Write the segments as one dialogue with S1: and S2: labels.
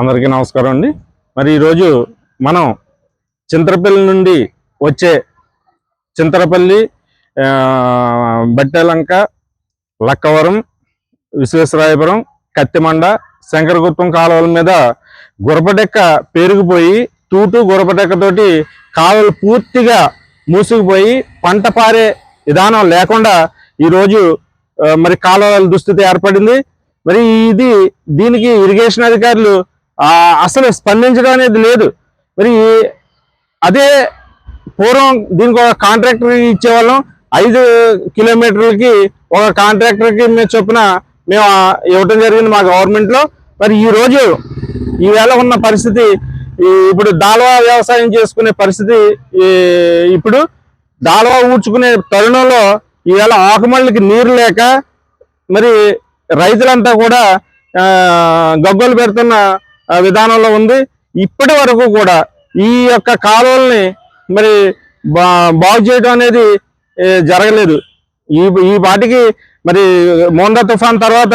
S1: అందరికీ నమస్కారం అండి. మరి ఈరోజు మనం చింతరపల్లి నుండి వచ్చే చింతరపల్లి బట్టెలంక లక్కవరం విశ్వేశ్వరాయపురం కత్తిమండ శంకరగుప్తం కాలువల మీద గురపడెక్క పేరుకుపోయి తూటు గురపడెక్కతోటి కాలువలు పూర్తిగా మూసుకుపోయి పంట పారే విధానం లేకుండా ఈరోజు మరి కాలువల దుస్థితి ఏర్పడింది. మరి ఇది దీనికి ఇరిగేషన్ అధికారులు అసలు స్పందించడం అనేది లేదు. మరి అదే పూర్వం దీనికి ఒక కాంట్రాక్టర్ ఇచ్చేవాళ్ళం. ఐదు కిలోమీటర్లకి ఒక కాంట్రాక్టర్కి మేము చొప్పున మేము ఇవ్వటం జరిగింది మా గవర్నమెంట్లో. మరి ఈ రోజు ఈవేళ ఉన్న పరిస్థితి ఇప్పుడు దాల్వా వ్యవసాయం చేసుకునే పరిస్థితి ఇప్పుడు దాల్వా ఊడ్చుకునే తరుణంలో ఈవేళ ఆకుమళ్ళకి నీరు లేక మరి రైతులంతా కూడా గగ్గోలు పెడుతున్న విధానంలో ఉంది. ఇప్పటి వరకు కూడా ఈ యొక్క కాలువల్ని మరి బా బాగు చేయడం అనేది జరగలేదు. ఈ ఈ పాటికి మరి మోండా తుఫాన్ తర్వాత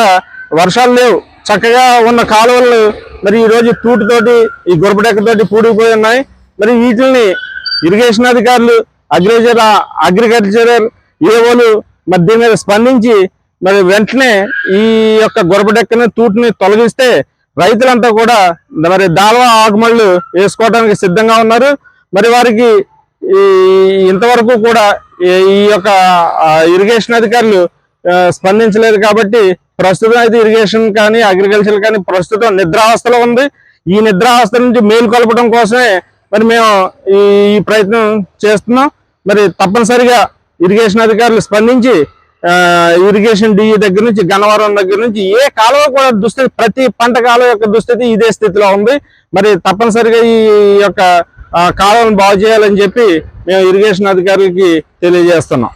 S1: వర్షాలు లేవు. చక్కగా ఉన్న కాలువలు మరి ఈ రోజు తూటితోటి ఈ గురపడెక్కతోటి పూడిపోయి ఉన్నాయి. మరి వీటిని ఇరిగేషన్ అధికారులు అగ్రికల్చర్ అగ్రికల్చరల్ ఏవోలు మరి దీని మీద స్పందించి మరి వెంటనే ఈ యొక్క గురపడెక్కని తూటిని తొలగిస్తే రైతులంతా కూడా మరి దాల్వా ఆకుమళ్ళు వేసుకోవడానికి సిద్ధంగా ఉన్నారు. మరి వారికి ఈ ఇంతవరకు కూడా ఈ- ఈ యొక్క ఇరిగేషన్ అధికారులు స్పందించలేదు కాబట్టి ప్రస్తుతం అయితే ఇరిగేషన్ కానీ అగ్రికల్చర్ కానీ ప్రస్తుతం నిద్రావస్థలో ఉంది. ఈ నిద్రావస్థ నుంచి మేలుకొల్పడం కోసమే మరి మేము ఈ ప్రయత్నం చేస్తున్నాం. మరి తప్పనిసరిగా ఇరిగేషన్ అధికారులు స్పందించి ఇరిగేషన్ డిఈ దగ్గర నుంచి గన్నవరం దగ్గర నుంచి ఏ కాలువ కూడా దుస్థితి ప్రతి పంట కాలువ యొక్క దుస్థితి ఇదే స్థితిలో ఉంది. మరి తప్పనిసరిగా ఈ యొక్క ఆ, కాలువను బాగు చేయాలని చెప్పి మేము ఇరిగేషన్ అధికారులకి తెలియజేస్తున్నాం.